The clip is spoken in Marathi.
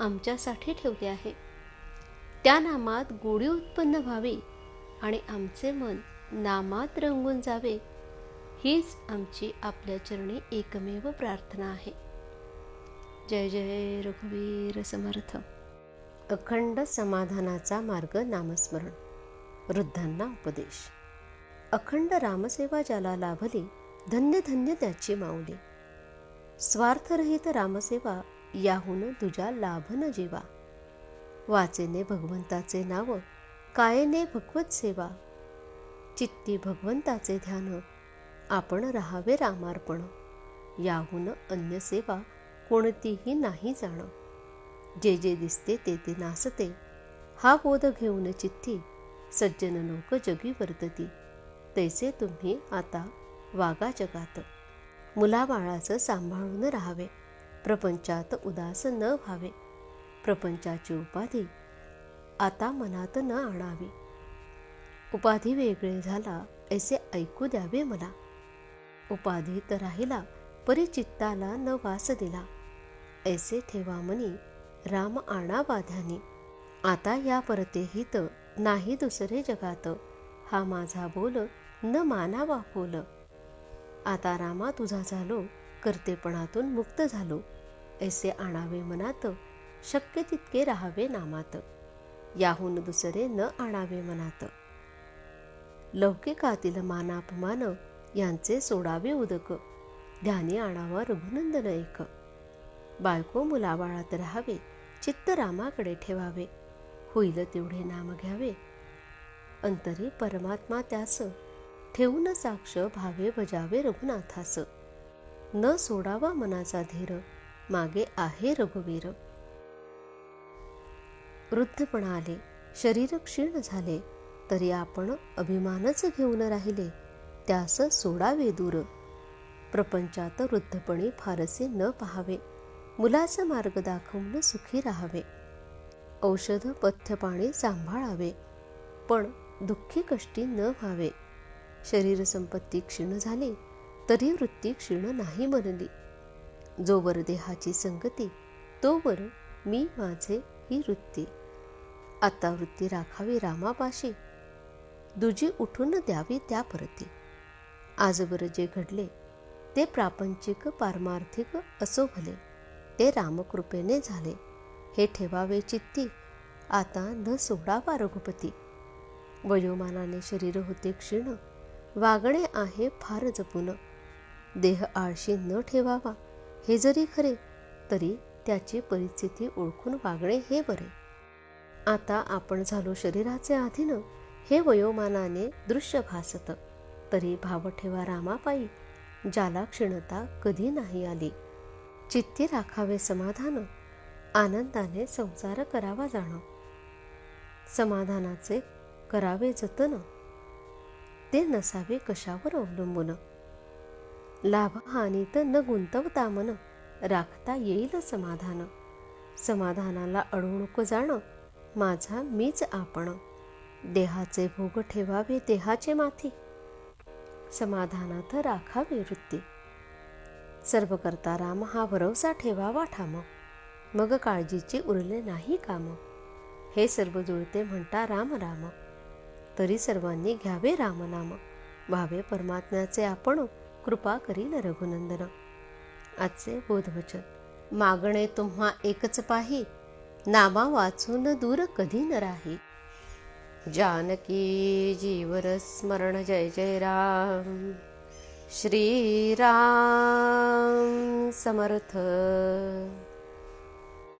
आमच्यासाठी ठेवले आहे. त्या नामात गोडी उत्पन्न व्हावी आणि आमचे मन नामात रंगून जावे हीच आमची आपल्या चरणी एकमेव प्रार्थना आहे. जय जय रघुवीर समर्थ. अखंड समाधानाचा मार्ग नामस्मरण. वृद्धांना उपदेश. अखंड रामसेवा ज्याला लाभली धन्य धन्य त्याची माऊली. स्वार्थरहित रामसेवा याहून तुझ्या लाभ न जीवा. वाचेने भगवंताचे नाव कायेने भगवत सेवा. चित्ती भगवंताचे ध्यान आपण राहावे रामार्पण. याहून अन्य सेवा कोणतीही नाही जाण. जे जे दिसते ते ते नासते. हा बोध घेऊन चित्ती सज्जन लोक जगी वर्तती तैसे तुम्ही आता वागा जगात. मुलाबाळाचं सांभाळून राहावे. प्रपंचात उदास न व्हावे. प्रपंचाची उपाधी आता मनात न आणावी. उपाधी वेगळे झाला ऐसे ऐकू द्यावे मला. उपाधीत राहिला परिचित्ताला न वास दिला. ऐसे ठेवा मनी राम आणावाध्यानी आता या परते हित नाही दुसरे जगात. हा माझा बोल न मानावा फोल आता रामा तुझा झालो कर्तेपणातून मुक्त झालो. ऐसे आणावे मनात शक्य तितके राहावे नामात. याहून दुसरे न आणावे मनात. लौकिकातील मानापमान यांचे सोडावे उदक. ध्यानी आणावा रघुनंदन एक बायको मुलाबाळात राहावे चित्त रामाकडे ठेवावे. होईल तेवढे नाम घ्यावे. अंतरी परमात्मा त्यास ठेवून साक्ष भावे बजावे रघुनाथास. न सोडावा मनाचा धीर. मागे आहे रघुवीर. वृद्धपणा आले शरीर क्षीण झाले तरी आपण अभिमानच घेऊन राहिले त्यास सोडावे दूर. प्रपंचात वृद्धपणे फारसे न पाहावे मुलाचा मार्ग दाखवून सुखी राहावे औषध पथ्यपाणी सांभाळावे पण दुःखी कष्टी न व्हावे. शरीर संपत्ती क्षीण झाली तरी वृत्ती क्षीण नाही बनली जोवर देहाची संगती तोवर मी माझे ही वृत्ती. आता वृत्ती राखावी रामापाशी. दुजी उठून द्यावी त्या परती. आजवर जे घडले ते प्रापंचिक पारमार्थिक असो भले. ते रामकृपेने झाले. हे ठेवावे चित्ती. आता न सोडावा रघुपती. वयोमानाने शरीर होते क्षीण. वागणे आहे फार जपून. देह आळशी न ठेवावा. हे जरी खरे तरी त्याची परिस्थिती ओळखून वागणे हे बरे. आता आपण झालो शरीराचे अधीन हे वयोमानाने दृश्य भासत. तरी भाव ठेवा रामापायी ज्याला क्षीणता कधी नाही आली. चित्ती राखावे समाधान आनंदाने संसार करावा जाणं. समाधानाचे करावे जतन. ते नसावे कशावर अवलंबून? लाभ हानीत न गुंतवता मन राखता येईल समाधान. समाधानाला अडवणूक जाणं माझा मीच आपण. देहाचे भोग ठेवावे देहाचे माथी. समाधानात राखावी वृत्ती. सर्व करता राम हा भरवसा ठेवावा ठाम. मग काळजीचे उरले नाही काम. हे सर्व जुळते म्हणता राम राम. तरी सर्वांनी घ्यावे रामनाम. व्हावे परमात्म्याचे आपण कृपा करील रघुनंदन. आजचे बोधवचन. मागणे तुम्हा एकच पाही नामा वाचून दूर कधी न राही. जानकी जीवर स्मरण जय जय राम. श्रीराम समर्थ.